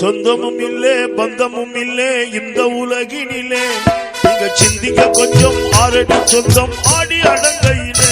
சொந்தமும் இல்லே பந்தமும் இல்லே இந்த உலகினிலே. நீங்க சிந்திக்க கொஞ்சம் ஆரடி சொந்தம் ஆடி அடங்கையிலே.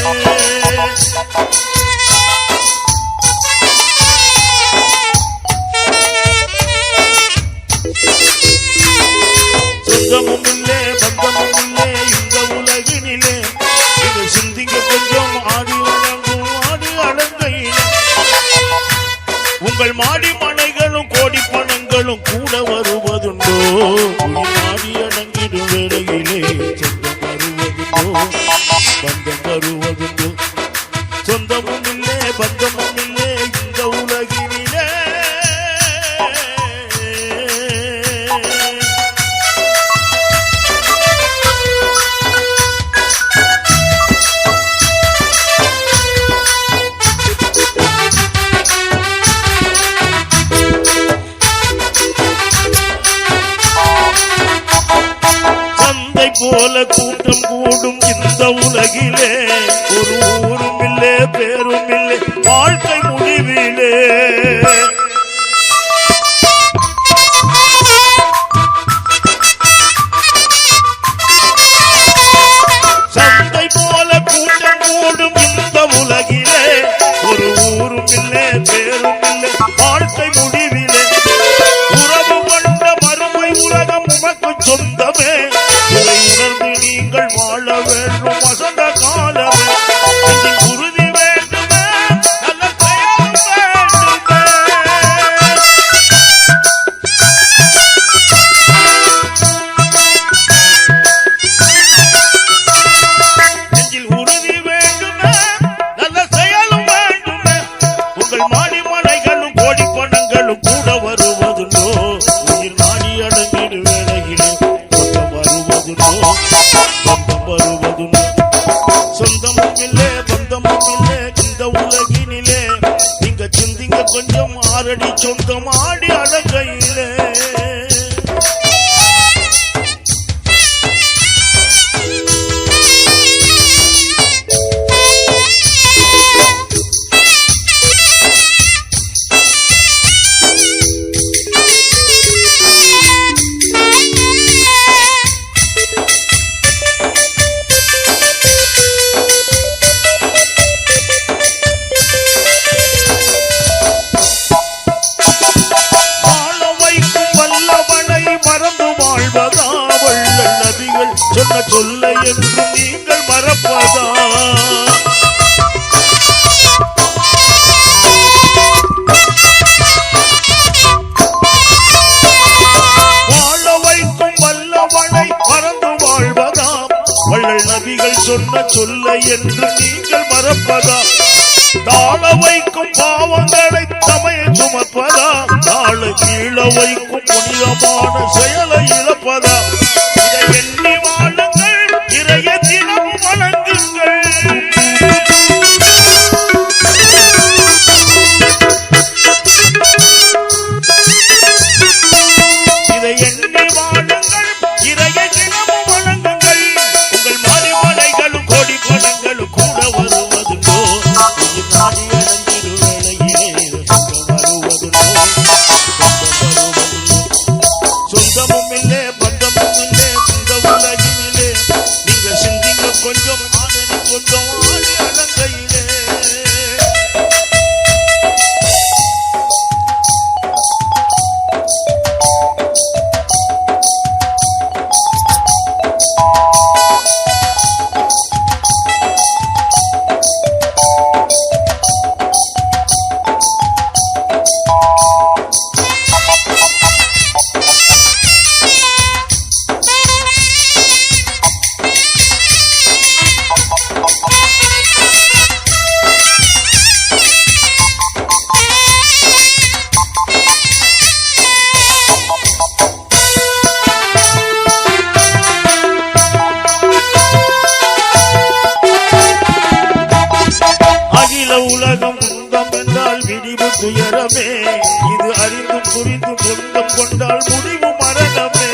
போல கூட்டம் கூடும் இந்த உலகிலே. ஒரு ஊரும் இல்லே பேரும் இல்லை. வாழ்க்கை சொந்தமும் இல்லே பந்தமும் இல்லே இந்த உலகினிலே. நீங்க சிந்திங்க கொஞ்சம் ஆறடி சொந்தம் ஆடி அடங்கையிலே நபிகள் சொன்ன என்று நீங்கள் மறப்பதா? வாழ வைக்கும் வல்லவனை மறந்து வாழ்வதா? வள்ளல் நபிகள் சொன்ன சொல்லை என்று நீங்கள் மறப்பதா? தாழ வைக்கும் பாவங்களை சமய சுமப்பதா? தாழ கீழ வைக்கும் புனிதமான செயலை உலகம் துன்பம் என்றால் விரிவு துயரமே. இது அறிந்தும் புரிந்தும் துன்பம் கொண்டால் முடிவு மரணமே.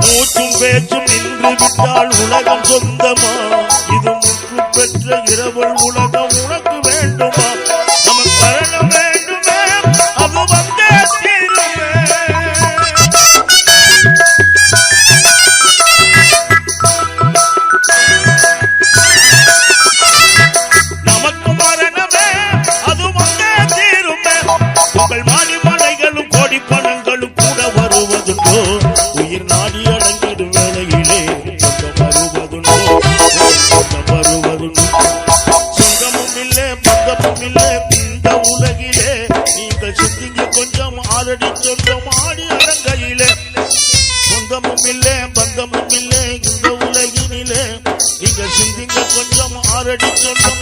மூச்சும் பேச்சும் நின்று விட்டால் உலகம் சொந்தமா? இது முற்று பெற்ற இரவல் உலகம் உனக்கு வேண்டுமா? அடி சொந்தம் ஆடி அடங்கையில சொந்தமும் இல்ல பந்தமும் இல்ல இந்த உலகினில. நீங்க சிந்திங்க கொஞ்சம் ஆறடி சொந்தம்